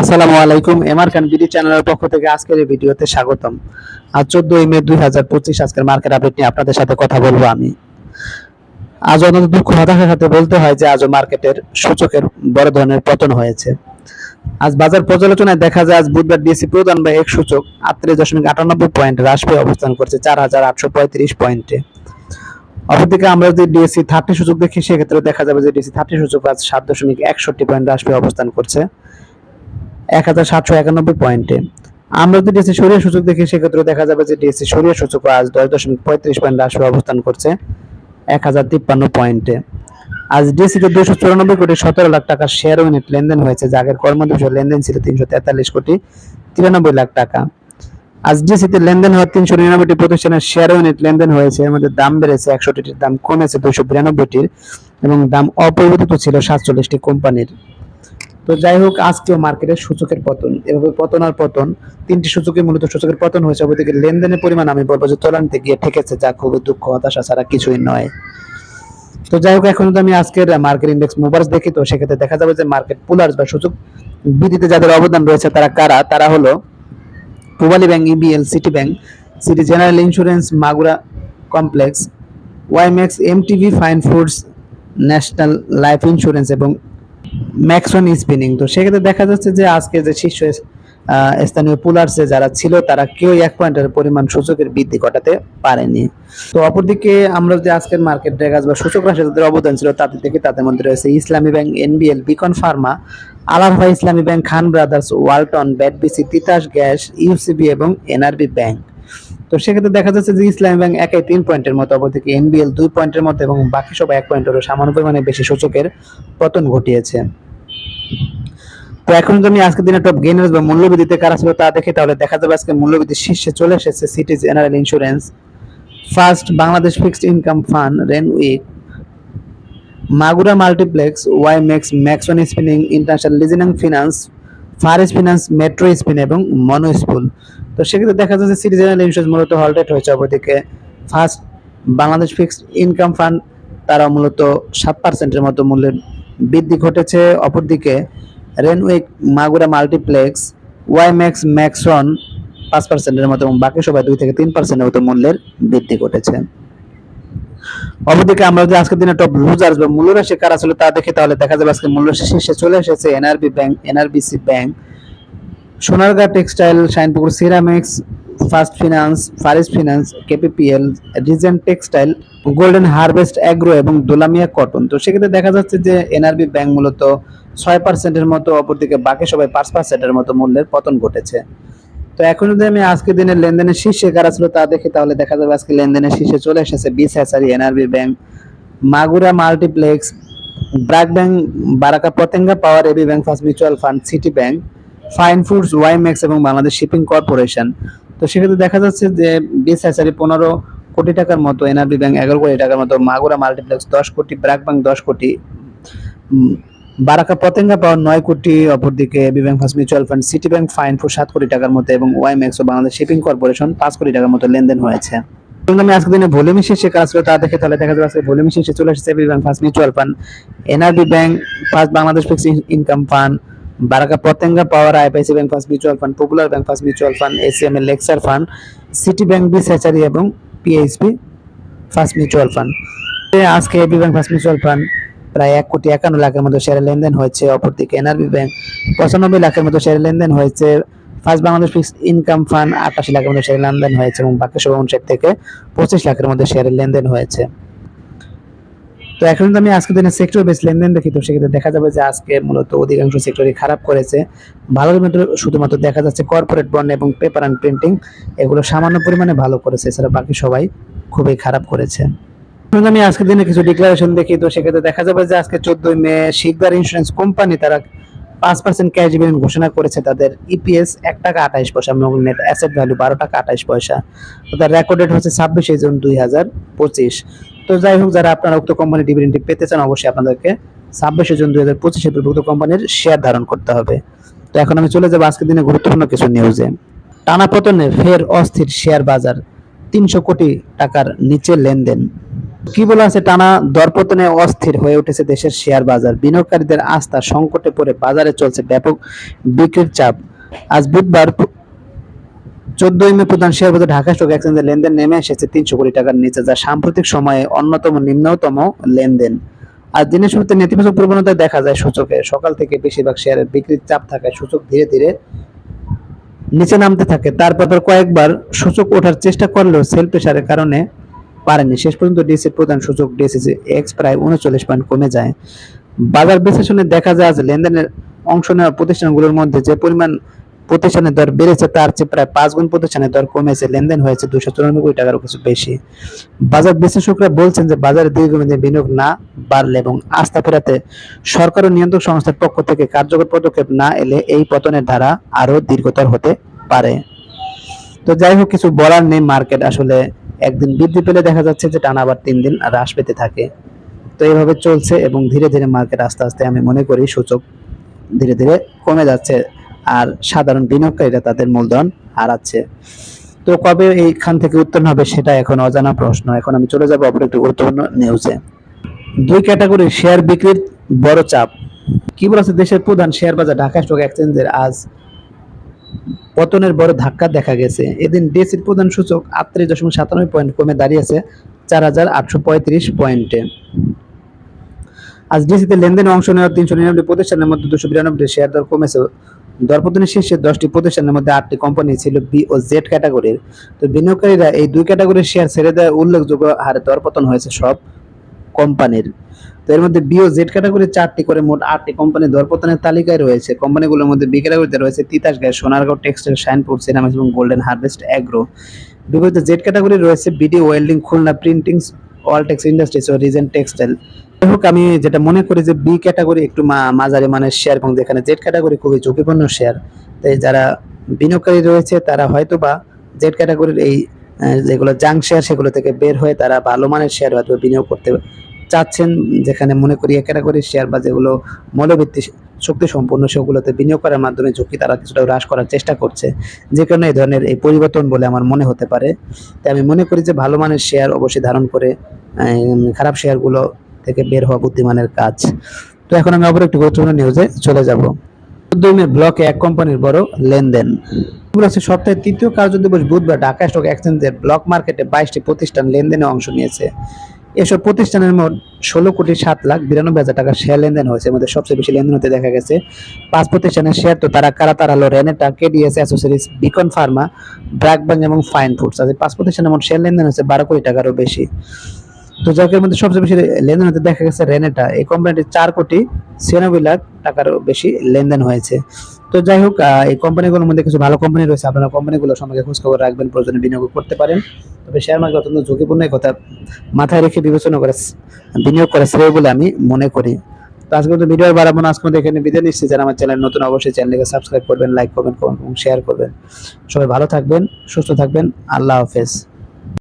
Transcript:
আসসালামু আলাইকুম এমআর খান বিডি চ্যানেলের পক্ষ থেকে আজকের এই ভিডিওতে স্বাগতম। আজ চোদ্দই মে দুই হাজার পঁচিশ, আজকের মার্কেট আপডেট নিয়ে আপনাদের সাথে কথা বলব আমি। আজ অত্যন্ত দুঃখ হতাশার সাথে বলতে হয় যে আজও মার্কেটের সূচকের বড় ধরনের পতন হয়েছে। আজ বাজার পর্যালোচনায় দেখা যায়, আজ বুধবার ডিএসসি প্রধান বা এক সূচক আটত্রিশ দশমিক আটানব্বই পয়েন্ট হ্রাস পেয়ে অবস্থান করছে চার হাজার আটশো পঁয়ত্রিশ পয়েন্টে। অপরদিকে আমরা যদি ডিএসসি থার্টি সূচক দেখি, সেক্ষেত্রে দেখা যাবে যে ডিএসসি থার্টি সূচক আজ সাত দশমিক একষট্টি পয়েন্ট হ্রাস পেয়ে অবস্থান করছে। এক হাজার সাতশো একানব্বই পয়েন্টে। আমরা যদি ডিএসসি সরিয়ে সূচক দেখি, সেক্ষেত্রে দেখা যাবে যে ডিএসসি সরিয়ে সূচক আজ দশ দশমিক পঁয়ত্রিশ পয়েন্ট হ্রাস অবস্থান করছে, এক হাজার তিপ্পান্ন পয়েন্টে। আজ ডিএসসিতে দুশো চুরানব্বই কোটি সতেরো লাখ টাকা শেয়ার ইউনিট লেনদেন হয়েছে, যা আগের কর্মদিবসের লেনদেন ছিল তিনশো তেতাল্লিশ কোটি তিরানব্বই লাখ টাকা। আজ ডিএসসিতে লেনদেন হওয়া তিনশো নিরানব্বইটি প্রতিষ্ঠানের শেয়ার ইউনিট লেনদেন হয়েছে, এর মধ্যে দাম বেড়েছে একশোটির দাম কমেছে দুশো বিরানব্বইটির এবং দাম অপরিবর্তিত ছিল সাতচল্লিশটি কোম্পানির। তো যাই হোক, আজকেও মার্কেটের সূচকের পতন। এভাবে পতন আর পতন, তিনটি সূচকে মূলত সূচকের পতন হয়েছে। অপরদিকে লেনদেনের পরিমাণ আমি বলব যে তলানিতে গিয়ে ঠেকেছে, যা খুবই দুঃখ, হতাশা ছাড়া কিছুই নয়। তো যাই হোক, এখন যদি আমি আজকের মার্কেট ইন্ডেক্স মুভার্স দেখি, তো সেক্ষেত্রে দেখা যাবে যে মার্কেট পুলার্স বা সূচক বৃদ্ধিতে যাদের অবদান রয়েছে, তারা কারা? তারা হলো Pubali bank EBL city bank city general insurance Magura complex WiMAX MTV fine foods national life insurance এবং ম্যাক্সন স্পিনিং তো সেক্ষেত্রে দেখা যাচ্ছে যে আজকে যে শীর্ষ স্থানীয় পুলার্সে যারা ছিল, তারা কেউ এক পয়েন্টের পরিমাণ সূচকের বৃদ্ধি ঘটাতে পারেনি। তো অপরদিকে আমরা যদি আজকের মার্কেট ড্রেগাস বা সূচক রাশি যাদের অবদান ছিল, তাদের থেকে তাদের মধ্যে রয়েছে Islami bank NBL Beacon pharma আলাফা Islami bank Khan brothers Walton BATBC Titas gas UCB এবং এনআরবি ব্যাংক তো সেক্ষেত্রে দেখা যাচ্ছে যে ইসলামী ব্যাংক একাই তিন পয়েন্টের মতো, অপরদিকে এনবিএল দুই পয়েন্টের মতো এবং বাকি সব এক পয়েন্টেরও সামান্য পরিমাণে বেশি সূচকের পতন ঘটিয়েছে। তো এখন যদি আজকের দিনে টপ গেইনার্স বা মূল্যবৃদ্ধিতে কারা ছিল তা দেখি, তাহলে দেখা যাবে আজকে মূল্যবৃদ্ধি শীর্ষে চলে এসেছে City general insurance first Bangladesh fixed income fund Renwick Magura multiplex WiMAX Maxon spinning international leasing finance FAS finance metro spin এবং মনো স্কুল তো সেক্ষেত্রে দেখা যাচ্ছে সিটি জেনারেল ইন্স্যুরেন্স মূলত হলটেট হয়েছে অপরদিকে। First Bangladesh fixed income fund তারা মূলত সাত পার্সেন্টের মতো মূল্যের বৃদ্ধি ঘটেছে। অপরদিকে Renwick Magura multiplex WiMAX Maxon পাঁচ পার্সেন্টের মতো এবং বাকি সবাই দুই থেকে তিন পার্সেন্টের মতো মূল্যের বৃদ্ধি ঘটেছে। অপরদিকে আমরা যদি আজকের দিনে টপ লুজার্স বা মূল্যরাশি কারা ছিল তা দেখে, তাহলে দেখা যাবে আজকে মূল্যরাশি শেষে চলে এসেছে NRB bank NRBC bank Sonargaon textile Shinepukur ceramics, first finance FAS finance, KPPL, regent textile, golden harvest agro এবং দোলামিয়া কটন। তো সেক্ষেত্রে দেখা যাচ্ছে যে এনআরবি ব্যাংক মূলত ছয় পার্সেন্টের মতো, অপরদিকে বাকি সবাই পাঁচ পার্সেন্টের মতো মূল্যের পতন ঘটেছে। তো এখন যদি আমি আজকে দিনের লেনদেনের শীর্ষে কারা ছিল তা দেখি, তাহলে দেখা যাবে আজকে লেনদেনের শীর্ষে চলে এসেছে বিস hatchery NRB bank, Magura multiplex BRAC bank, Baraka Patenga power, AB bank, first mutual fund, City bank. Fine foods Y WiMAX এবং বাংলাদেশ শিপিং কর্পোরেশন তো সেক্ষেত্রে দেখা যাচ্ছে যে বিস হ্যাচারি পনেরো কোটি টাকার মতো এনআরবি ব্যাংক এগারো কোটি টাকার মতো মাগুরা মাল্টিপ্লেক্স দশ কোটি ব্র্যাক ব্যাংক দশ কোটি বারাকা পতেঙ্গা পাওয়ার নয় কোটি, অপরদিকে AB bank first mutual fund City bank fine food সাত কোটি টাকার মতো এবং ওয়াই ওয়াইম্যাক্স ও বাংলাদেশ শিপিং কর্পোরেশন পাঁচ কোটি টাকার মতো লেনদেন হয়েছে। আমি আজকে দিনে ভলিউমি শীর্ষে কাজ করে তা দেখে তাহলে দেখা যাবে আজকে ভলিউমি শীর্ষে চলে এসেছে AB bank first mutual fund NRB bank first Bangladesh fixed income fund Baraka Patenga power IPIC bank first mutual fund, popular bank first mutual fund, ACML, Lexar fund, City bank B স্যাচারি এবং PHP first mutual fund. আজকে AB bank first mutual fund প্রায় এক কোটি একান্ন লাখের মতো শেয়ারের লেনদেন হয়েছে। অপরদিকে এনআরবি ব্যাংক পঁচানব্বই লাখের মতো শেয়ারের লেনদেন হয়েছে। First Bangladesh fixed income fund আটাশি লাখের মতো শেয়ারের লেনদেন হয়েছে এবং বাকি সব অনুসার থেকে পঁচিশ লাখের মধ্যে শেয়ারের লেনদেন হয়েছে। তো এখন যদি আমি আজকে দিনে সেক্টর বেস লেনদেন দেখি, তো সেক্ষেত্রে দেখা যাবে যে আজকে মূলত অধিকাংশ সেক্টরই খারাপ করেছে। মধ্যে শুধুমাত্র দেখা যাচ্ছে কর্পোরেট বন্ড এবং পেপার অ্যান্ড প্রিন্টিং এগুলো সামান্য পরিমাণে ভালো করেছে, এছাড়া বাকি সবাই খুবই খারাপ করেছে। আমি আজকের দিনে কিছু ডিক্লারেশন দেখি, তো সেক্ষেত্রে দেখা যাবে যে আজকে চোদ্দই মে শিকদার ইন্স্যুরেন্স কোম্পানি তারা পাঁচ পার্সেন্ট ক্যাশ ডিভিডেন্ড ঘোষণা করেছে তাদের ইপিএস এক টাকা আঠাইশ পয়সা এবং নেট অ্যাসেট ভ্যালু বারো টাকা আঠাইশ পয়সা। তো তার রেকর্ড হচ্ছে ছাব্বিশে জুন দুই হাজার পঁচিশ। তো যাই হোক, যারা আপনারা উক্ত কোম্পানি ডিভিডেন্ডটি পেতে চান, অবশ্যই আপনাদেরকে ছাব্বিশে জুন দুই হাজার পঁচিশে উক্ত কোম্পানির শেয়ার ধারণ করতে হবে। তো এখন আমি চলে যাব আজকের দিনে গুরুত্বপূর্ণ কিছু নিউজে টানা পতনে ফের অস্থির শেয়ার বাজার, তিনশো কোটি টাকার নিচে লেনদেন। কি বলা আছে, টানা দরপতনে অস্থির হয়ে উঠেছে দেশের শেয়ার বাজার। বিনিয়োগকারীদের আস্থা সংকটে পড়ে বাজারে চলছে ব্যাপক বিক্রির চাপ। আজ বুধবার চোদ্দই মে প্রধান শেয়ার বাজার ঢাকা স্টক এক্সচেঞ্জে লেনদেন নেমে এসেছে তিনশো কোটি টাকার নিচে, যা সাম্প্রতিক সময়ে অন্যতম নিম্নতম লেনদেন। আর দিনের শুরুতে নেতিবাচক প্রবণতা দেখা যায় সূচকে। সকাল থেকে বেশিরভাগ শেয়ারের বিক্রির চাপ থাকায় সূচক ধীরে ধীরে নিচে নামতে থাকে। তারপর কয়েকবার সূচক ওঠার চেষ্টা করলেও সেল প্রেশারের কারণে পারেনি। শেষ পর্যন্ত ডিএসসি প্রধান সূচক ডিএসসি এক্স প্রায় উনচল্লিশ পয়েন্ট কমে যায়। বাজার বিশ্লেষণে দেখা যায় যে লেনদেনের অংশ নেওয়া প্রতিষ্ঠানগুলোর মধ্যে যে পরিমাণ প্রতিষ্ঠানের দর বেড়েছে, তার চেয়ে প্রায় পাঁচ গুণ প্রতিষ্ঠানের দর কমেছে, লেনদেন হয়েছে দুশো চুরানব্বই টাকারও কিছু বেশি। বাজার বিশ্লেষকরা বলছেন যে বাজারে দীর্ঘমেয়াদী বিনিয়োগ না বাড়লে এবং আস্থা ফেরাতে সরকার ও নিয়ন্ত্রক সংস্থার পক্ষ থেকে কার্যকর পদক্ষেপ না এলে এই পতনের ধারা আরও দীর্ঘতর হতে পারে। তো যাই হোক, কিছু বলার নেই, মার্কেট আসলে একদিন বৃদ্ধি পেলে দেখা যাচ্ছে যে টানা আবার তিন দিন হ্রাস পেতে থাকে। তো এইভাবে চলছে এবং ধীরে ধীরে মার্কেট আস্তে আস্তে আমি মনে করি সূচক ধীরে ধীরে কমে যাচ্ছে। আর সাধারণ বিনিয়োগকারীরা তাদের মূলধন হারাচ্ছে। তো কবে এইখান থেকে উত্তরণ হবে সেটা এখন অজানা প্রশ্ন। এখন আমি চলে যাব অপর একটি গুরুত্বপূর্ণ নিউজে দুই ক্যাটাগরি শেয়ার বিক্রির বড় চাপ। কি বলেছে দেশের প্রধান শেয়ার বাজার ঢাকা স্টক এক্সচেঞ্জের আজ পতনের বড় ধাক্কা দেখা গেছে। এদিন ডিএসির প্রধান সূচক আটত্রিশ দশমিক সাতানব্বই পয়েন্ট কমে দাঁড়িয়েছে চার হাজার আটশো পঁয়ত্রিশ পয়েন্টে। আজ ডিএসিতে লেনদেনে অংশ নেওয়া তিনশো নিরানব্বই প্রতিষ্ঠানের মধ্যে দুশো বিরানব্বই শেয়ার দর কমেছে। দরপতনের শীর্ষে দশটি প্রতিষ্ঠানের মধ্যে আটটি কোম্পানি ছিল বি ও জেড ক্যাটাগরির। তো বিনিয়োগকারীরা এই দুই ক্যাটাগরির শেয়ার ছেড়ে দেওয়া উল্লেখযোগ্য হারে দরপতন হয়েছে সব কোম্পানির। তো এর মধ্যে বি ও জেড ক্যাটাগরির চারটি করে মোট আটটি কোম্পানি দরপতনের তালিকায় রয়েছে। কোম্পানিগুলোর মধ্যে বি ক্যাটাগরিতে রয়েছে Titas gas, Sonargaon textile, Shinepukur ceramics এবং গোল্ডেন হারভেস্ট অ্যাগ্রো। বিপরীতে জেড ক্যাটাগরি রয়েছে BD welding Khulna printing Waltex industries ও রিজেন টেক্সটাইল হোক, আমি যেটা মনে করি যে বি ক্যাটাগরি একটু মাঝারি মানের শেয়ার এবং যেখানে জেড ক্যাটাগরি খুবই ঝুঁকিপূর্ণ শেয়ার তাই যারা বিনিয়োগকারী রয়েছে, তারা হয়তো বা জেড ক্যাটাগরির এই যেগুলো জাং শেয়ার সেগুলো থেকে বের হয়ে তারা ভালো মানের শেয়ার হয়তো বিনিয়োগ করতে চাচ্ছেন, যেখানে মনে করি এক ক্যাটাগরির শেয়ার বা যেগুলো মৌলভিত্তি শক্তি সম্পন্ন সেগুলোতে বিনিয়োগ করার মাধ্যমে ঝুঁকি তারা কিছুটা হ্রাস করার চেষ্টা করছে। যে কারণে এই ধরনের এই পরিবর্তন বলে আমার মনে হতে পারে। তাই আমি মনে করি যে ভালো মানের শেয়ার অবশ্যই ধারণ করে খারাপ শেয়ারগুলো থেকে বের হওয়া বুদ্ধিমানের কাজ। তো এখন আমি আবার একটি গুরুত্বপূর্ণ নিউজে চলে যাব। চোদ্দই ব্লকে এক কোম্পানির বড় লেনদেন। সপ্তাহের তৃতীয় কার্যদিবস বুধবার ঢাকা স্টক এক্সচেঞ্জের ব্লক মার্কেটে বাইশটি প্রতিষ্ঠান লেনদেনে অংশ নিয়েছে। এসব প্রতিষ্ঠানের মোট ষোলো কোটি সাত লাখ বিরানব্বই হাজার টাকার শেয়ার লেনদেন হয়েছে। মধ্যে সবচেয়ে বেশি লেনদেন হতে দেখা গেছে পাঁচ প্রতিষ্ঠানের শেয়ার তো তারা কারা তারা হলো Renata KDS accessories Beacon pharma BRAC bank এবং ফাইন ফুডস আছে পাঁচ প্রতিষ্ঠানের মোট শেয়ার লেনদেন হয়েছে বারো কোটি টাকারও বেশি। তো যাকের মধ্যে সবচেয়ে বেশি লেনদেন হতে দেখা গেছে রেনেটা। এই কোম্পানিটি চার কোটি ছিয়ানব্বই লাখ টাকারও বেশি লেনদেন হয়েছে। তো যাই হোক এই কোম্পানিগুলোর মধ্যে কিছু ভালো কোম্পানি রয়েছে। আপনারা কোম্পানিগুলো সম্পর্কে খোঁজ খবর রাখবেন, প্রয়োজনে বিনিয়োগ করতে পারেন। তবে শেয়ার মার্কেট অত্যন্ত ঝুঁকিপূর্ণ কথা মাথায় রেখে বিবেচনা করে বিনিয়োগ করা শ্রেয় বলে আমি মনে করি। তো আজকে মতো ভিডিও বাড়াবো না, আজকে এখানে বিদায় নিচ্ছি। যারা আমার চ্যানেল নতুন, অবশ্যই চ্যানেলকে সাবস্ক্রাইব করবেন লাইক করবেন কমেন্ট এবং শেয়ার করবেন। সবাই ভালো থাকবেন, সুস্থ থাকবেন। আল্লাহ হাফেজ।